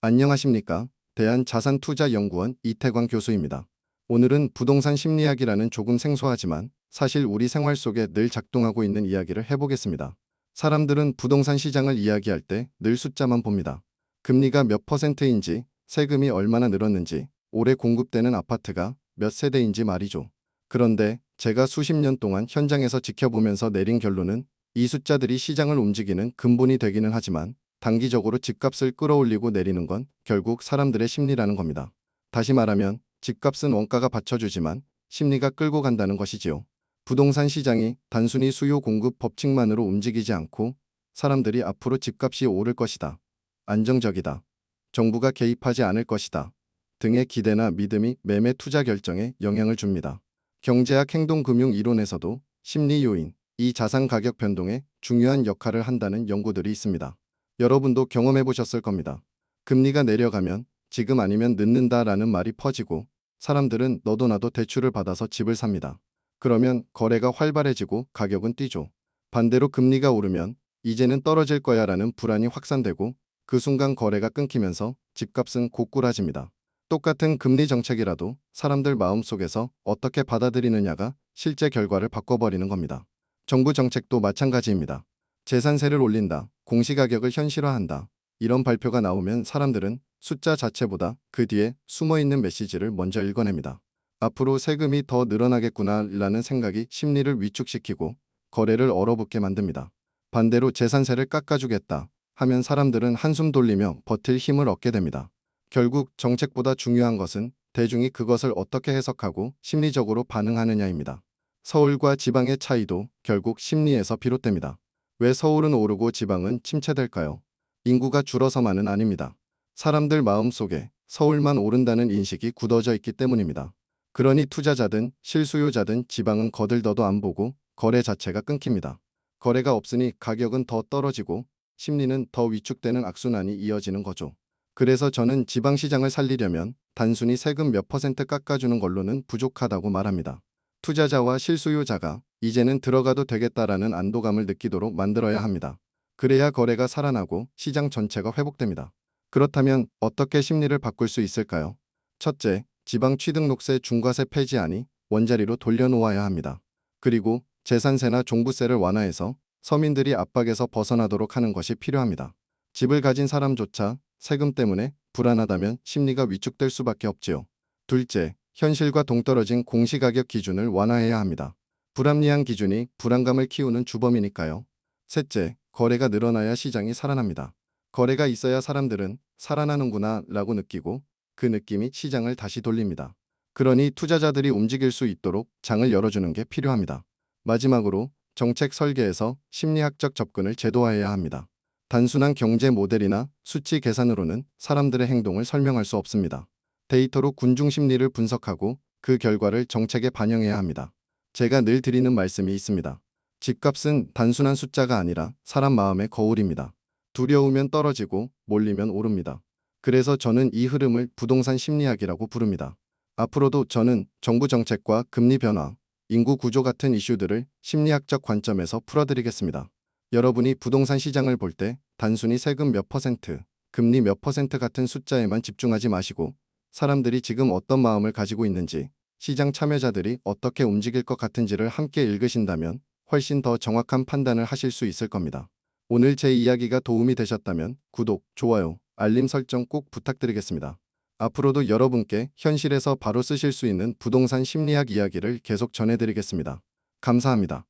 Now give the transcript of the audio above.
안녕하십니까. 대한자산투자연구원 이태광 교수입니다. 오늘은 부동산 심리학이라는 조금 생소하지만 사실 우리 생활 속에 늘 작동하고 있는 이야기를 해보겠습니다. 사람들은 부동산 시장을 이야기할 때 늘 숫자만 봅니다. 금리가 몇 퍼센트인지, 세금이 얼마나 늘었는지, 올해 공급되는 아파트가 몇 세대인지 말이죠. 그런데 제가 수십 년 동안 현장에서 지켜보면서 내린 결론은 이 숫자들이 시장을 움직이는 근본이 되기는 하지만 단기적으로 집값을 끌어올리고 내리는 건 결국 사람들의 심리라는 겁니다. 다시 말하면 집값은 원가가 받쳐주지만 심리가 끌고 간다는 것이지요. 부동산 시장이 단순히 수요 공급 법칙만으로 움직이지 않고 사람들이 앞으로 집값이 오를 것이다. 안정적이다. 정부가 개입하지 않을 것이다. 등의 기대나 믿음이 매매 투자 결정에 영향을 줍니다. 경제학 행동금융 이론에서도 심리 요인, 이 자산 가격 변동에 중요한 역할을 한다는 연구들이 있습니다. 여러분도 경험해 보셨을 겁니다. 금리가 내려가면 지금 아니면 늦는다라는 말이 퍼지고 사람들은 너도 나도 대출을 받아서 집을 삽니다. 그러면 거래가 활발해지고 가격은 뛰죠. 반대로 금리가 오르면 이제는 떨어질 거야 라는 불안이 확산되고 그 순간 거래가 끊기면서 집값은 고꾸라집니다. 똑같은 금리 정책이라도 사람들 마음속에서 어떻게 받아들이느냐가 실제 결과를 바꿔버리는 겁니다. 정부 정책도 마찬가지입니다. 재산세를 올린다, 공시가격을 현실화한다. 이런 발표가 나오면 사람들은 숫자 자체보다 그 뒤에 숨어있는 메시지를 먼저 읽어냅니다. 앞으로 세금이 더 늘어나겠구나 라는 생각이 심리를 위축시키고 거래를 얼어붙게 만듭니다. 반대로 재산세를 깎아주겠다 하면 사람들은 한숨 돌리며 버틸 힘을 얻게 됩니다. 결국 정책보다 중요한 것은 대중이 그것을 어떻게 해석하고 심리적으로 반응하느냐입니다. 서울과 지방의 차이도 결국 심리에서 비롯됩니다. 왜 서울은 오르고 지방은 침체될까요? 인구가 줄어서만은 아닙니다. 사람들 마음속에 서울만 오른다는 인식이 굳어져 있기 때문입니다. 그러니 투자자든 실수요자든 지방은 거들떠도 안 보고 거래 자체가 끊깁니다. 거래가 없으니 가격은 더 떨어지고 심리는 더 위축되는 악순환이 이어지는 거죠. 그래서 저는 지방시장을 살리려면 단순히 세금 몇 퍼센트 깎아주는 걸로는 부족하다고 말합니다. 투자자와 실수요자가 이제는 들어가도 되겠다라는 안도감을 느끼도록 만들어야 합니다. 그래야 거래가 살아나고 시장 전체가 회복됩니다. 그렇다면 어떻게 심리를 바꿀 수 있을까요? 첫째, 지방 취등록세 중과세 폐지하니 원자리로 돌려놓아야 합니다. 그리고 재산세나 종부세를 완화해서 서민들이 압박에서 벗어나도록 하는 것이 필요합니다. 집을 가진 사람조차 세금 때문에 불안하다면 심리가 위축될 수밖에 없지요. 둘째, 현실과 동떨어진 공시가격 기준을 완화해야 합니다. 불합리한 기준이 불안감을 키우는 주범이니까요. 셋째, 거래가 늘어나야 시장이 살아납니다. 거래가 있어야 사람들은 살아나는구나 라고 느끼고 그 느낌이 시장을 다시 돌립니다. 그러니 투자자들이 움직일 수 있도록 장을 열어주는 게 필요합니다. 마지막으로 정책 설계에서 심리학적 접근을 제도화해야 합니다. 단순한 경제 모델이나 수치 계산으로는 사람들의 행동을 설명할 수 없습니다. 데이터로 군중 심리를 분석하고 그 결과를 정책에 반영해야 합니다. 제가 늘 드리는 말씀이 있습니다. 집값은 단순한 숫자가 아니라 사람 마음의 거울입니다. 두려우면 떨어지고 몰리면 오릅니다. 그래서 저는 이 흐름을 부동산 심리학이라고 부릅니다. 앞으로도 저는 정부 정책과 금리 변화, 인구 구조 같은 이슈들을 심리학적 관점에서 풀어드리겠습니다. 여러분이 부동산 시장을 볼 때 단순히 세금 몇 퍼센트, 금리 몇 퍼센트 같은 숫자에만 집중하지 마시고 사람들이 지금 어떤 마음을 가지고 있는지, 시장 참여자들이 어떻게 움직일 것 같은지를 함께 읽으신다면 훨씬 더 정확한 판단을 하실 수 있을 겁니다. 오늘 제 이야기가 도움이 되셨다면 구독, 좋아요, 알림 설정 꼭 부탁드리겠습니다. 앞으로도 여러분께 현실에서 바로 쓰실 수 있는 부동산 심리학 이야기를 계속 전해드리겠습니다. 감사합니다.